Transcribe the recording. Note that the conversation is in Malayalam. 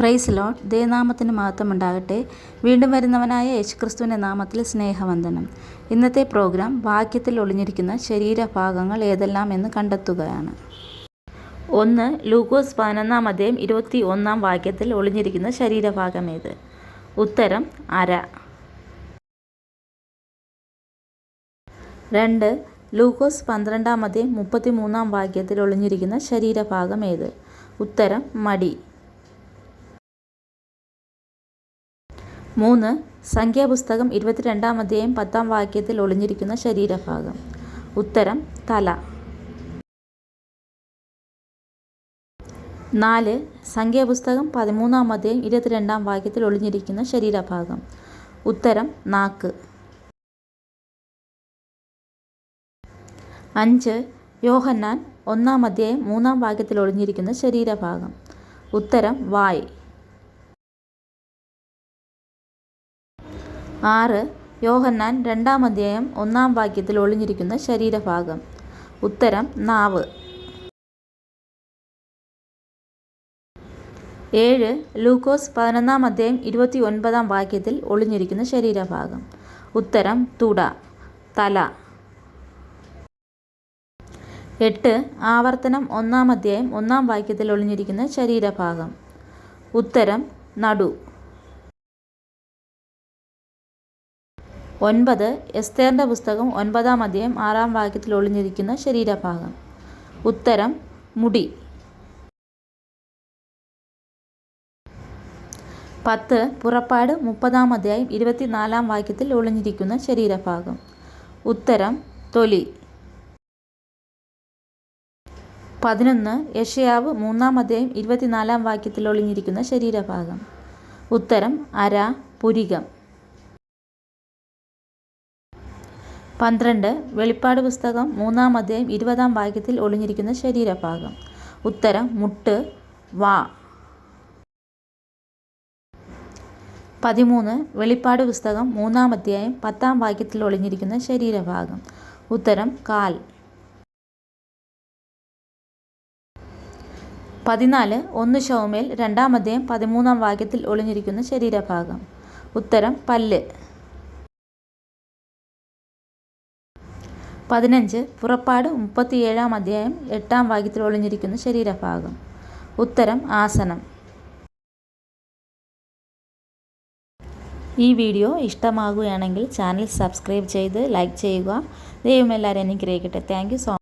പ്രൈസ് ദേനാമത്തിന് മഹത്വം ഉണ്ടാകട്ടെ വീണ്ടും വരുന്നവനായ യേശുക്രിസ്തുവിന്റെ നാമത്തിൽ സ്നേഹവന്ദനം. ഇന്നത്തെ പ്രോഗ്രാം വാക്യത്തിൽ ഒളിഞ്ഞിരിക്കുന്ന ശരീരഭാഗങ്ങൾ ഏതെല്ലാം എന്ന് കണ്ടെത്തുകയാണ്. ഒന്ന് ലൂക്കോസ് പതിനൊന്നാം അധ്യായം ഇരുപത്തി ഒന്നാം വാക്യത്തിൽ ഒളിഞ്ഞിരിക്കുന്ന ശരീരഭാഗം ഏത്? ഉത്തരം അര. രണ്ട് ലൂക്കോസ് പന്ത്രണ്ടാം അധ്യായം മുപ്പത്തി മൂന്നാം വാക്യത്തിൽ ഒളിഞ്ഞിരിക്കുന്ന ശരീരഭാഗം ഏത്? ഉത്തരം മടി. മൂന്ന് സംഖ്യാപുസ്തകം ഇരുപത്തിരണ്ടാം അധ്യായം പത്താം വാക്യത്തിൽ ഒളിഞ്ഞിരിക്കുന്ന ശരീരഭാഗം. ഉത്തരം തല. നാല് സംഖ്യാപുസ്തകം പതിമൂന്നാം അധ്യായം ഇരുപത്തിരണ്ടാം വാക്യത്തിൽ ഒളിഞ്ഞിരിക്കുന്ന ശരീരഭാഗം. ഉത്തരം നാക്ക്. അഞ്ച് യോഹന്നാൻ ഒന്നാം അധ്യായം മൂന്നാം വാക്യത്തിൽ ഒളിഞ്ഞിരിക്കുന്ന ശരീരഭാഗം. ഉത്തരം വായ്. ആറ് യോഹന്നാൻ രണ്ടാം അധ്യായം ഒന്നാം വാക്യത്തിൽ ഒളിഞ്ഞിരിക്കുന്ന ശരീരഭാഗം. ഉത്തരം നാവ്. ഏഴ് ലൂക്കോസ് പതിനൊന്നാം അധ്യായം ഇരുപത്തി ഒൻപതാം വാക്യത്തിൽ ഒളിഞ്ഞിരിക്കുന്ന ശരീരഭാഗം. ഉത്തരം തുട. തല. എട്ട് ആവർത്തനം ഒന്നാം അധ്യായം ഒന്നാം വാക്യത്തിൽ ഒളിഞ്ഞിരിക്കുന്ന ശരീരഭാഗം. ഉത്തരം നടു. ഒൻപത് എസ്തേറിന്റെ പുസ്തകം ഒൻപതാം അധ്യായം ആറാം വാക്യത്തിൽ ഒളിഞ്ഞിരിക്കുന്ന ശരീരഭാഗം. ഉത്തരം മുടി. പത്ത് പുറപ്പാട് മുപ്പതാം അധ്യായം ഇരുപത്തിനാലാം വാക്യത്തിൽ ഒളിഞ്ഞിരിക്കുന്ന ശരീരഭാഗം. ഉത്തരം തൊലി. പതിനൊന്ന് യഷയാവ് മൂന്നാം അധ്യായം ഇരുപത്തിനാലാം വാക്യത്തിൽ ഒളിഞ്ഞിരിക്കുന്ന ശരീരഭാഗം. ഉത്തരം അര പുരികം. പന്ത്രണ്ട് വെളിപ്പാട് പുസ്തകം മൂന്നാം അധ്യായം ഇരുപതാം വാക്യത്തിൽ ഒളിഞ്ഞിരിക്കുന്ന ശരീരഭാഗം. ഉത്തരം മുട്ട് വാ. പതിമൂന്ന് വെളിപ്പാട് പുസ്തകം മൂന്നാം അധ്യായം പത്താം വാക്യത്തിൽ ഒളിഞ്ഞിരിക്കുന്ന ശരീരഭാഗം. ഉത്തരം കാൽ. പതിനാല് ഒന്ന് ഷൗമേൽ രണ്ടാം അധ്യായം പതിമൂന്നാം വാക്യത്തിൽ ഒളിഞ്ഞിരിക്കുന്ന ശരീരഭാഗം. ഉത്തരം പല്ല്. പതിനഞ്ച് പുറപ്പാട് മുപ്പത്തിയേഴാം അധ്യായം എട്ടാം വാക്യത്തിൽ ഒളിഞ്ഞിരിക്കുന്ന ശരീരഭാഗം. ഉത്തരം ആസനം. ഈ വീഡിയോ ഇഷ്ടമാകുകയാണെങ്കിൽ ചാനൽ സബ്സ്ക്രൈബ് ചെയ്ത് ലൈക്ക് ചെയ്യുക. ദൈവം എല്ലാവരും അനുഗ്രഹിക്കട്ടെ. Thank you so